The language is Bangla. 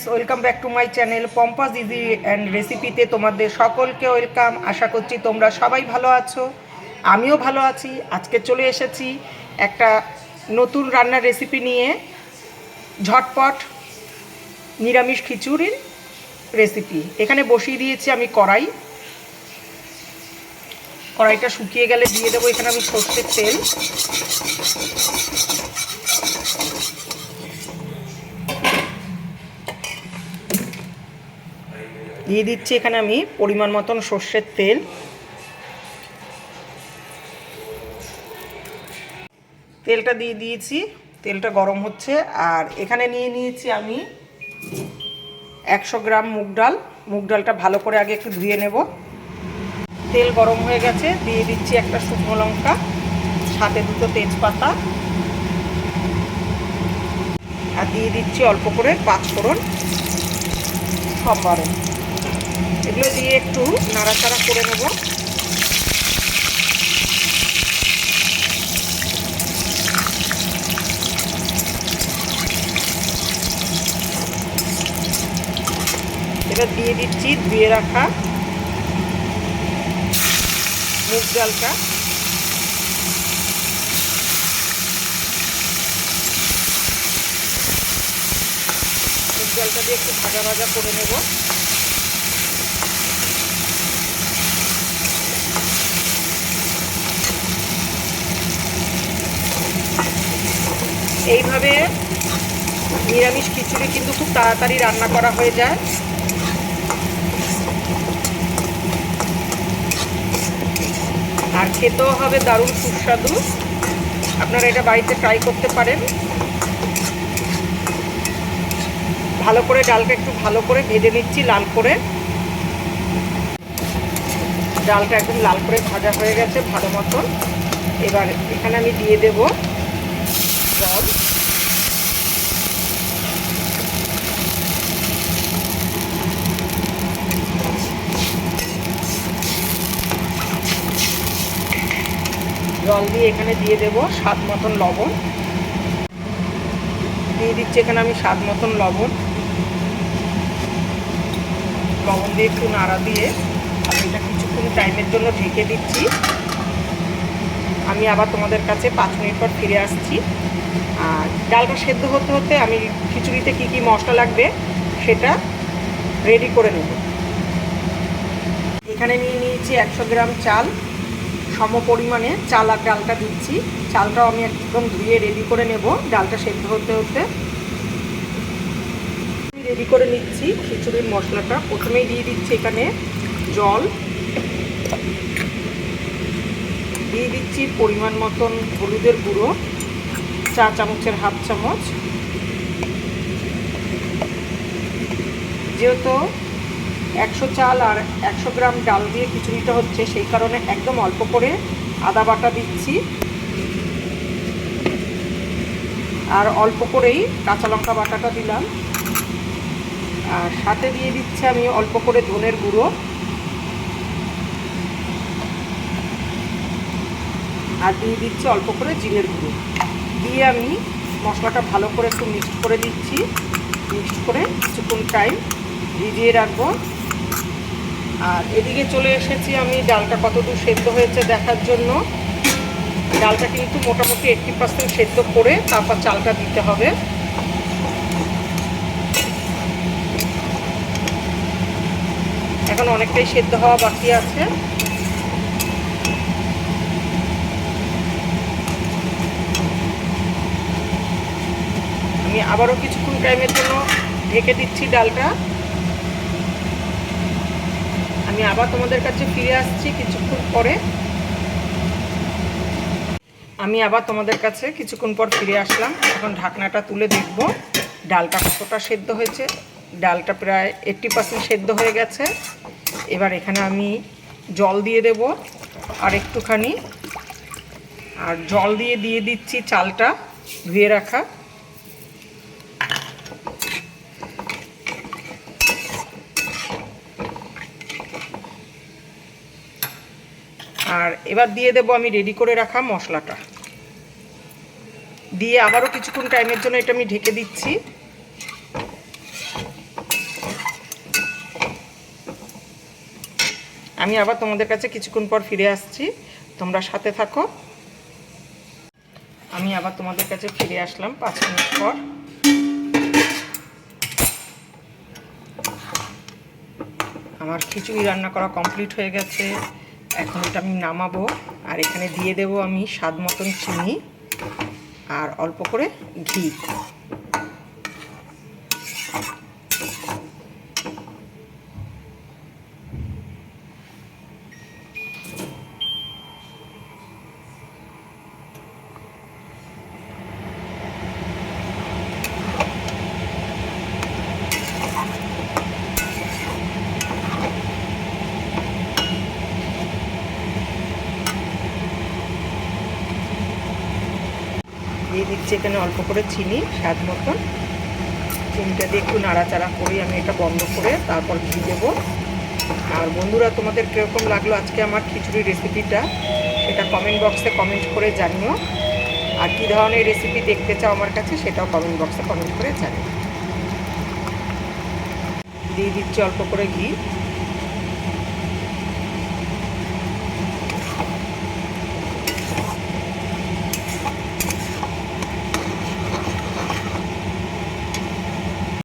Friends welcome back to my channel Pompa's easy and রেসিপিতে তোমাদের সকলকে ওয়েলকাম আশা করছি তোমরা সবাই ভালো আছো, আমিও ভালো আছি। আজকে চলে এসেছি একটা নতুন রান্নার রেসিপি নিয়ে ঝটপট নিরামিষ খিচুড়ির রেসিপি এখানে বসিয়ে দিয়েছি আমি কড়াই। কড়াইটা শুকিয়ে গেলে দিয়ে দেবো এখানে আমি সর্ষের তেল। দিয়ে দিচ্ছি এখানে আমি পরিমাণ মতন সর্ষের তেল। তেলটা দিয়ে দিয়েছি, তেলটা গরম হচ্ছে। আর এখানে নিয়ে নিয়েছি আমি একশো গ্রাম মুগ ডাল। মুগ ডালটা ভালো করে আগে একটু ধুয়ে নেব। তেল গরম হয়ে গেছে, দিয়ে দিচ্ছি একটা শুকনো লঙ্কা, সাথে দুটো তেজপাতা। আর দিয়ে দিচ্ছি অল্প করে পাঁচ ফোড়ন সম্বারণ এগুলো দিয়ে একটু নাড়াচাড়া করে নেব। এটা দিয়ে দিচ্ছি ধুয়ে রাখা মুগ ডালটা। মুগ ডালটা দিয়ে একটু ভাজা ভাজা করে নেব। এইভাবে নিরামিষ খিচুড়ি কিন্তু খুব তাড়াতাড়ি রান্না করা হয়ে যায়। আর খেতেও হবে দারুণ সুস্বাদু। আপনারা এটা বাড়িতে ট্রাই করতে পারেন। ভালো করে ডালটা একটু ভালো করে ভেজে নিচ্ছি, লাল করে। ডালটা একদম লাল করে ভাজা হয়ে গেছে ভালো মতন। এবার এখানে আমি দিয়ে দেব জল জল দিয়ে এখানে দিয়ে দেব স্বাদ মতন লবণ। দিয়ে দিচ্ছি এখানে আমি স্বাদ মতন লবণ। লবণ দিয়ে একটু নাড়া দিয়ে আমি এটা কিছুক্ষণ টাইমের জন্য ঢেকে দিচ্ছি। আমি আবার তোমাদের কাছে পাঁচ মিনিট পর ফিরে আসছি। আর ডালটা সেদ্ধ হতে হতে আমি খিচুড়িতে কি কি মশলা লাগবে সেটা রেডি করে নেব। এখানে নিয়ে নিয়েছি একশো গ্রাম চাল। সম পরিমাণে চাল আর ডালটা দিচ্ছি। চালটাও আমি একদম ধুয়ে রেডি করে নেব। ডালটা সেদ্ধ হতে হতে রেডি করে নিচ্ছি। খিচুড়ির মশলাটা প্রথমেই দিয়ে দিচ্ছি এখানে জল। দিয়ে দিচ্ছি পরিমাণ মতন হলুদের গুঁড়ো, চা চামচের হাফ চামচ। যেহেতু একশো চাল আর একশো গ্রাম ডাল দিয়ে খিচুড়িটা হচ্ছে, সেই কারণে একদম অল্প করে আদা বাটা দিচ্ছি। আর অল্প করেই কাঁচা লঙ্কা বাটাটা দিলাম। আর সাথে দিয়ে দিচ্ছি আমি অল্প করে ধনের গুঁড়ো। আর দিয়ে দিচ্ছি অল্প করে জিরের গুঁড়ো। দিয়ে আমি মশলাটা ভালো করে একটু মিক্সড করে দিচ্ছি। মিক্সড করে কিছুক্ষণ টাইম ভিজিয়ে রাখব। আর এদিকে চলে এসেছি আমি, ডালটা কতদূর সেদ্ধ হয়েছে দেখার জন্য। ডালটা কিন্তু মোটামুটি এইট্টি পার্সেন্ট সেদ্ধ করে তারপর চালটা দিতে হবে। এখন অনেকটাই সেদ্ধ হওয়া বাকি আছে। আমি আবারও কিছুক্ষণ টাইমের জন্য ঢেকে দিচ্ছি ডালটা। আমি আবার তোমাদের কাছে ফিরে আসছি কিছুক্ষণ পরে। আমি আবার তোমাদের কাছে কিছুক্ষণ পর ফিরে আসলাম। এখন ঢাকনাটা তুলে দেখব ডালটা কতটা সেদ্ধ হয়েছে। ডালটা প্রায় এইট্টি পার্সেন্ট সেদ্ধ হয়ে গেছে। এবার এখানে আমি জল দিয়ে দেব আর একটুখানি। আর জল দিয়ে দিয়ে দিচ্ছি চালটা ধুয়ে রাখা। আর এবার দিয়ে দেব আমি রেডি করে রাখা মশলাটা। দিয়ে আবারও কিছুক্ষণ টাইমের জন্য এটা আমি ঢেকে দিচ্ছি। আমি আবার তোমাদের কাছে কিছুক্ষণ পর ফিরে আসছি। তোমরা সাথে থাকো। আমি আবার তোমাদের কাছে ফিরে আসলাম পাঁচ মিনিট পর। আমার খিচুড়ি রান্না করা কমপ্লিট হয়ে গেছে। এখন এটা আমি নামাবো, আর এখানে দিয়ে দেব আমি স্বাদ মতন চিনি, আর অল্প করে ঘি। দিয়ে দিচ্ছি এখানে অল্প করে চিনি, স্বাদ মতন। চিনিটা দিয়ে একটু নাড়াচাড়া করি, আমি এটা বন্ধ করে তারপর ঘি দেবো। আর বন্ধুরা, তোমাদের কীরকম লাগল আজকে আমার খিচুড়ি রেসিপিটা? সেটা কমেন্ট বক্সে কমেন্ট করে জানিও। আর কী ধরনের রেসিপি দেখতে চাও আমার কাছে, সেটাও কমেন্ট বক্সে কমেন্ট করে জানিও। দিয়ে দিচ্ছি অল্প করে ঘি।